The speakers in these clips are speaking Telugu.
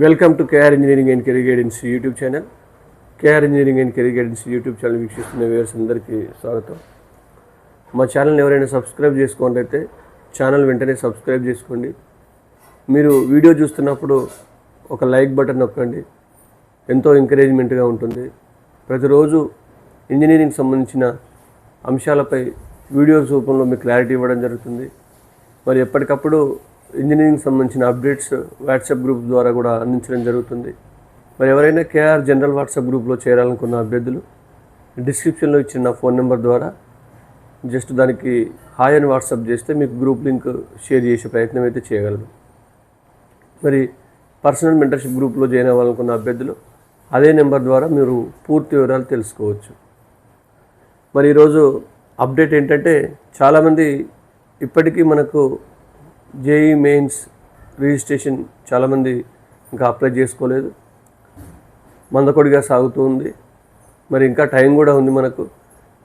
Welcome to KR engineering and career guidance YouTube channel. KR engineering and career guidance YouTube channel వీక్షిస్తున్న వ్యూవర్స్ అందరికీ స్వాగతం. మా ఛానల్ని ఎవరైనా సబ్స్క్రైబ్ చేసుకోండి ఛానల్ వెంటనే సబ్స్క్రైబ్ చేసుకోండి. మీరు వీడియో చూస్తున్నప్పుడు ఒక లైక్ బటన్ నొక్కండి. ఎంతో ఎంకరేజ్మెంట్గా ఉంటుంది. ప్రతిరోజు ఇంజనీరింగ్ సంబంధించిన అంశాలపై వీడియోస్ రూపంలో మీకు క్లారిటీ ఇవ్వడం జరుగుతుంది. మరి ఎప్పటికప్పుడు ఇంజనీరింగ్ సంబంధించిన అప్డేట్స్ వాట్సాప్ గ్రూప్ ద్వారా కూడా అందించడం జరుగుతుంది. మరి ఎవరైనా కేఆర్ జనరల్ వాట్సాప్ గ్రూప్లో చేరాలనుకున్న అభ్యర్థులు డిస్క్రిప్షన్లో ఇచ్చిన నా ఫోన్ నెంబర్ ద్వారా జస్ట్ దానికి హాయ్ అని వాట్సాప్ చేస్తే మీకు గ్రూప్ లింక్ షేర్ చేసే ప్రయత్నం అయితే చేయగలను మరి పర్సనల్ మెంటర్షిప్ గ్రూప్లో జాయిన్ అవ్వాలనుకున్న అభ్యర్థులు అదే నెంబర్ ద్వారా మీరు పూర్తి వివరాలు తెలుసుకోవచ్చు. మరి ఈరోజు అప్డేట్ ఏంటంటే చాలామంది ఇప్పటికీ మనకు జేఈ మెయిన్స్ రిజిస్ట్రేషన్ చాలామంది ఇంకా అప్లై చేసుకోలేదు. మందకొడిగా సాగుతూ ఉంది. మరి ఇంకా టైం కూడా ఉంది మనకు.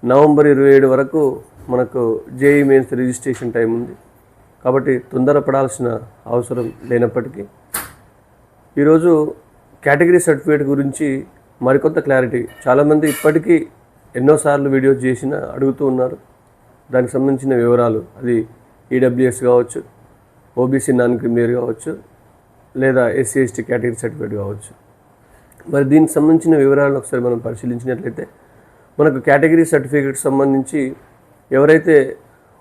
నవంబర్ ఇరవై ఏడు వరకు మనకు జేఈ మెయిన్స్ రిజిస్ట్రేషన్ టైం ఉంది. కాబట్టి తొందరపడాల్సిన అవసరం లేనప్పటికీ. ఈరోజు కేటగిరీ సర్టిఫికేట్ గురించి మరికొంత క్లారిటీ. చాలామంది ఇప్పటికీ ఎన్నోసార్లు వీడియోస్ చేసిన అడుగుతూ ఉన్నారు. దానికి సంబంధించిన వివరాలు. అది ఈడబ్ల్యూఎస్ కావచ్చు ఓబీసీ నాన్ క్రిమినల్ కావచ్చు లేదా ఎస్సీ ఎస్టీ కేటగిరీ సర్టిఫికేట్ కావచ్చు. మరి దీనికి సంబంధించిన వివరాలను ఒకసారి మనం పరిశీలించినట్లయితే మనకు కేటగిరీ సర్టిఫికేట్ సంబంధించి ఎవరైతే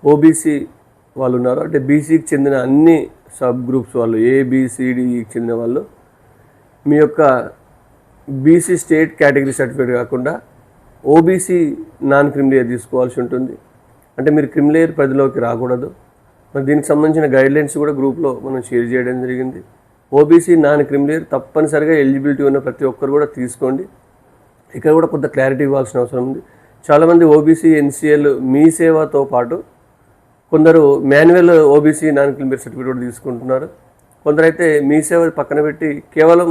ఓబీసీ వాళ్ళు ఉన్నారో అంటే బీసీకి చెందిన అన్ని సబ్ గ్రూప్స్ వాళ్ళు ఏబిసిడికి e చెందిన వాళ్ళు మీ యొక్క బీసీ స్టేట్ కేటగిరీ సర్టిఫికేట్ కాకుండా ఓబీసీ నాన్ క్రిమిలేయర్ తీసుకోవాల్సి ఉంటుంది. అంటే మీరు క్రిమిలేయర్ పరిధిలోకి రాకూడదు. మరి దీనికి సంబంధించిన గైడ్లైన్స్ కూడా గ్రూప్లో మనం షేర్ చేయడం జరిగింది. ఓబీసీ నాన్ క్రిమిలేయర్ తప్పనిసరిగా ఎలిజిబిలిటీ ఉన్న ప్రతి ఒక్కరు కూడా తీసుకోండి. ఇక్కడ కూడా కొంత క్లారిటీ ఇవ్వాల్సిన అవసరం ఉంది. చాలామంది ఓబీసీ ఎన్సీఎల్ మీ సేవతో పాటు కొందరు manual OBC non creamy layer certificate కూడా తీసుకుంటున్నారు. కొందరైతే మీ సేవ పక్కన పెట్టి కేవలం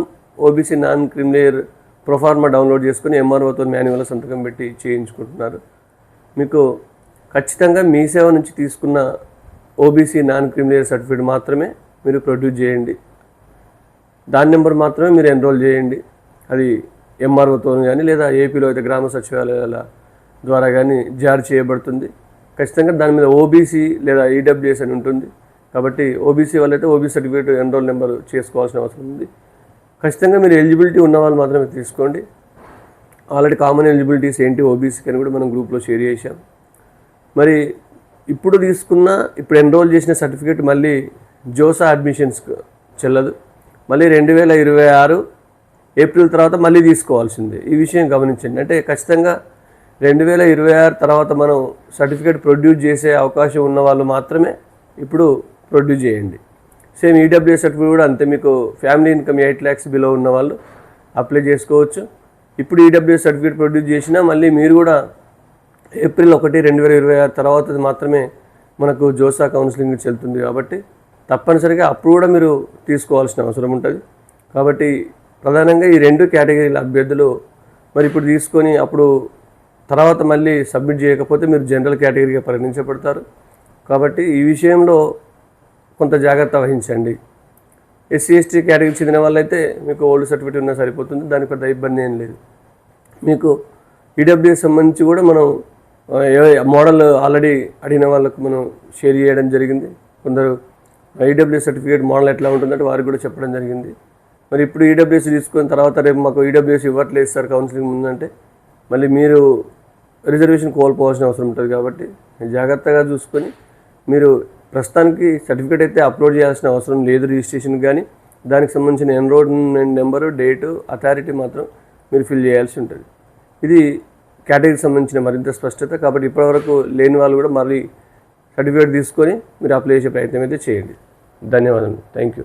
OBC non creamy layer proforma download చేసుకుని ఎంఆర్ఓతో మాన్యువల్ సంతకం పెట్టి చేయించుకుంటున్నారు. మీకు ఖచ్చితంగా మీ సేవ నుంచి తీసుకున్న ఓబీసీ నాన్ క్రిమినల్ సర్టిఫికేట్ మాత్రమే మీరు ప్రొడ్యూస్ చేయండి. దాని నెంబర్ మాత్రమే మీరు ఎన్రోల్ చేయండి. అది ఎంఆర్ఓతో కానీ లేదా ఏపీలో అయితే గ్రామ సచివాలయాల ద్వారా కానీ జారీ చేయబడుతుంది. ఖచ్చితంగా దాని మీద ఓబీసీ లేదా ఈడబ్ల్యూఎస్ అని ఉంటుంది. కాబట్టి ఓబీసీ వాళ్ళైతే ఓబీసీ సర్టిఫికేట్ ఎన్రోల్ నెంబర్ చేసుకోవాల్సిన అవసరం ఉంది. ఖచ్చితంగా మీరు ఎలిజిబిలిటీ ఉన్న వాళ్ళు మాత్రమే తీసుకోండి. ఆల్రెడీ కామన్ ఎలిజిబిలిటీస్ ఏంటి ఓబీసీకి అని కూడా మనం గ్రూప్లో షేర్ చేశాం. మరి ఇప్పుడు తీసుకున్న ఇప్పుడు ఎన్రోల్ చేసిన సర్టిఫికేట్ మళ్ళీ జోసా అడ్మిషన్స్కి చెల్లదు. మళ్ళీ రెండు వేల ఇరవై ఆరు ఏప్రిల్ తర్వాత మళ్ళీ తీసుకోవాల్సిందే. ఈ విషయం గమనించండి. అంటే ఖచ్చితంగా రెండు వేల ఇరవై ఆరు తర్వాత మనం సర్టిఫికేట్ ప్రొడ్యూస్ చేసే అవకాశం ఉన్న వాళ్ళు మాత్రమే ఇప్పుడు ప్రొడ్యూస్ చేయండి. సేమ్ ఈడబ్ల్యూఎస్ సర్టిఫికేట్ కూడా అంతే. మీకు family income eight lakhs below ఉన్న వాళ్ళు అప్లై చేసుకోవచ్చు. ఇప్పుడు ఈడబ్ల్యూఎస్ సర్టిఫికేట్ ప్రొడ్యూస్ చేసినా మళ్ళీ మీరు కూడా ఏప్రిల్ ఒకటి రెండు వేల ఇరవై ఆరు తర్వాత మాత్రమే మనకు జోసా కౌన్సిలింగ్ చెల్తుంది కాబట్టి తప్పనిసరిగా అప్పుడు కూడా మీరు తీసుకోవాల్సిన అవసరం ఉంటుంది. కాబట్టి ప్రధానంగా ఈ రెండు కేటగిరీల అభ్యర్థులు మరి ఇప్పుడు తీసుకొని అప్పుడు తర్వాత మళ్ళీ సబ్మిట్ చేయకపోతే మీరు జనరల్ కేటగిరీగా పరిగణించబడతారు. కాబట్టి ఈ విషయంలో కొంత జాగ్రత్త వహించండి. ఎస్సీ ఎస్టీ కేటగిరీ చెందిన వాళ్ళైతే మీకు ఓల్డ్ సర్టిఫికేట్ ఉన్నా సరిపోతుంది. దానికి పెద్ద ఇబ్బంది ఏం లేదు. మీకు ఈడబ్ల్యూఎస్ సంబంధించి కూడా మనం మోడల్ ఆల్రెడీ అడిగిన వాళ్ళకు మనం షేర్ చేయడం జరిగింది. కొందరు ఈడబ్ల్యూ సర్టిఫికేట్ మోడల్ ఎట్లా ఉంటుందంటే వారికి కూడా చెప్పడం జరిగింది. మరి ఇప్పుడు ఈడబ్ల్యూఎస్ తీసుకున్న తర్వాత రేపు మాకు ఈడబ్ల్యూఎస్ ఇవ్వట్లేదు సార్ కౌన్సిలింగ్ ముందంటే. మళ్ళీ మీరు రిజర్వేషన్ కోల్పోవాల్సిన అవసరం ఉంటుంది కాబట్టి జాగ్రత్తగా చూసుకొని మీరు ప్రస్తుతానికి సర్టిఫికేట్ అయితే అప్లోడ్ చేయాల్సిన అవసరం లేదు రిజిస్ట్రేషన్ కానీ దానికి సంబంధించిన ఎన్రోల్మెంట్ నెంబరు డేటు అథారిటీ మాత్రం మీరు ఫిల్ చేయాల్సి ఉంటుంది. ఇది కేటగిరీకి సంబంధించిన మరింత స్పష్టత. కాబట్టి ఇప్పటివరకు లేని వాళ్ళు కూడా మళ్ళీ సర్టిఫికేట్ తీసుకొని మీరు అప్లై చేసే ప్రయత్నం అయితే చేయండి. ధన్యవాదాలు థ్యాంక్ యూ